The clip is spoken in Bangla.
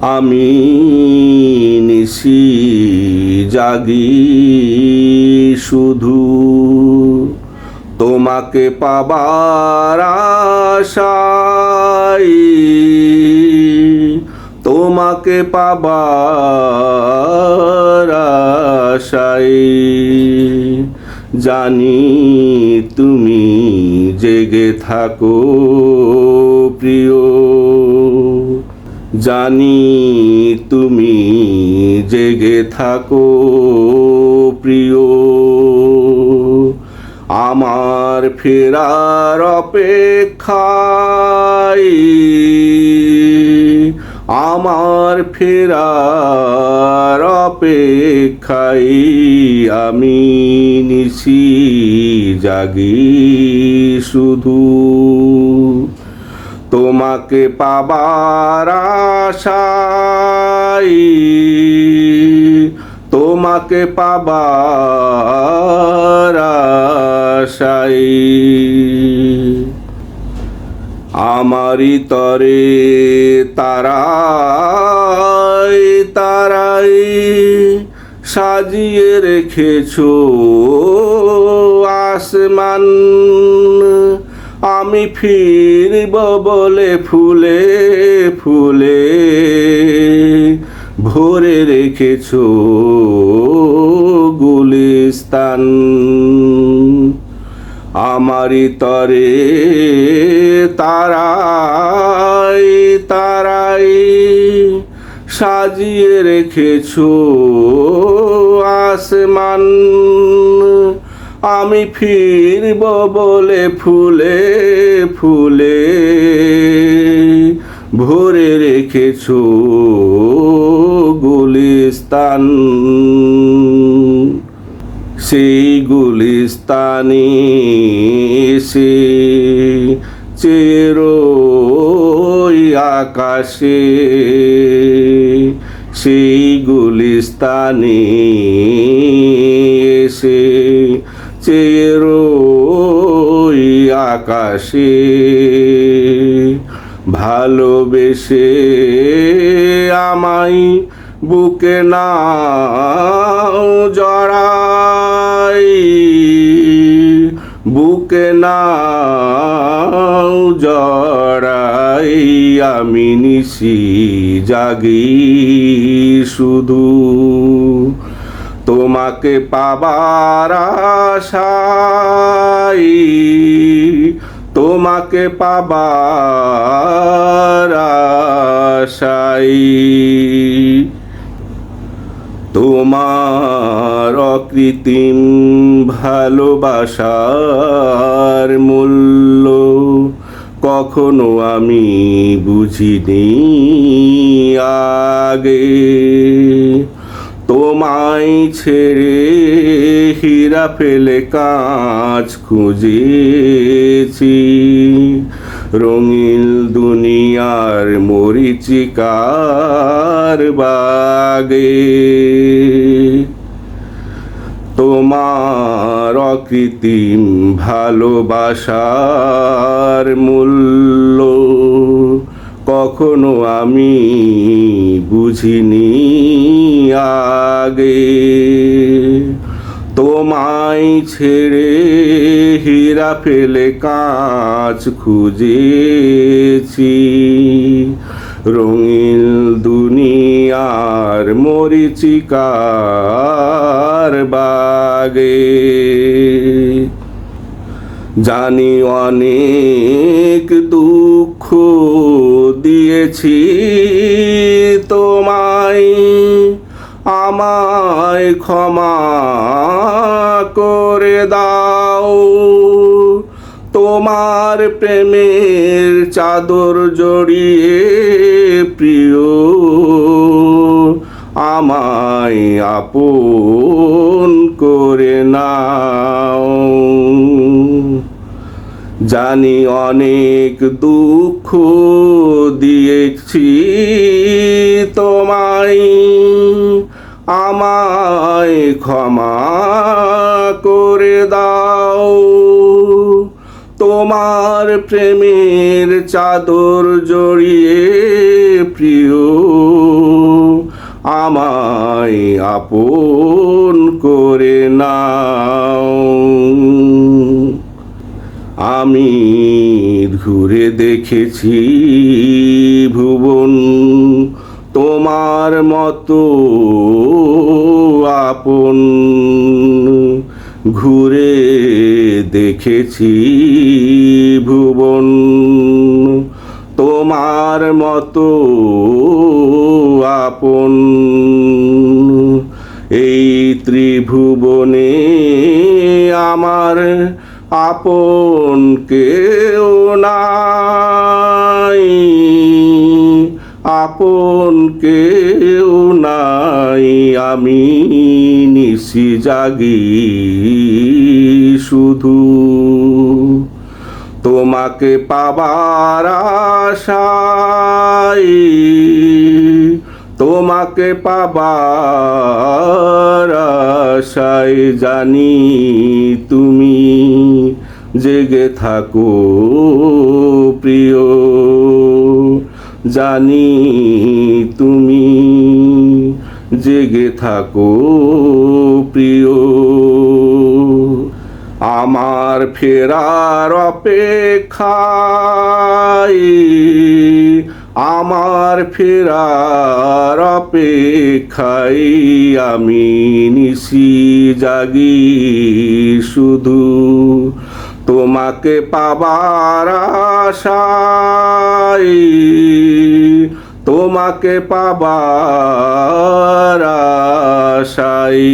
আমি নিশি জাগি শুধু তোমাকে পাবার আশায় তোমাকে পাবার আশায় জানি তুমি জেগে থাকো প্রিয়। জানি তুমি জেগে থাকো প্রিয়। আমার ফেরার অপেক্ষায় আমার ফেরার অপেক্ষায় আমি নিশি জাগি শুধু। তোমাকে পাবার আশায় তোমাকে পাবার আশায়। আমারই তরে তারাই তারাই সাজিয়ে রেখেছো আসমান। আমি ফিরব বলে ফুলে ফুলে। ভরে রেখেছো গুলিস্তান। আমারই তরে তারাই তারাই। সাজিয়ে রেখেছো আসমান। আমি ফিরব বলে ফুলে ফুলে। ভরে রেখেছো গুলিস্তান। সেই গুলিস্তানি সে চেরো আকাশে। সেই গুলিস্তানি এসে চেরো আকাশে ভালোবেসে আমাই বুকে নাও জড়াই। বুকে নাও জড়াই, আমি নিশি জাগি শুধু। তোমাকে পাবার আশায় তোমাকে পাবার আশায় তোমার অকৃত্রিম ভালোবাসার মূল্য কখনো আমি বুঝিনি আগে। তোমায় ছেড়ে হীরা ফেলে কাজ খুঁজেছি। রঙিন দুনিয়ার মরিচিকার বাগে। তোমার অকৃত্রিম ভালোবাসার মূল্য কখনো আমি বুঝিনি আগে। তোমায় ছেড়ে হীরা ফেলে কাঁচ খুঁজেছি। রঙিন দুনিয়ার মরিচিকার বাগে। জানি অনেক দুঃখ দিয়েছি তোমায়। আমায় ক্ষমা করে দাও। তোমার প্রেমের চাদর জড়িয়ে প্রিয়, আমায় আপন করে নাও। জানি অনেক দুঃখ দিয়েছি তোমায়। আমায় ক্ষমা করে দাও। তোমার প্রেমের চাদর জড়িয়ে প্রিয়, আমায় আপন করে নাও। আমি ঘুরে দেখেছি ভুবন। তোমার মতো আপন। ঘুরে দেখেছি ভুবন। তোমার মতো আপন। এই ত্রিভুবনে আমার আপন কেউ নাই। আপন কেউ নাই আমি নিশি জাগি শুধু। তোমাকে পাবার আশায় তোমাকে পাবার জানি তুমি জেগে থাকো প্রিয়। জানি তুমি জেগে থাকো প্রিয়। আমার ফেরার অপেক্ষায় আমার ফেরার অপেক্ষায় আমি নিশি জাগি শুধু তোমাকে পাবার আশায় তোমাকে পাবার আশায়।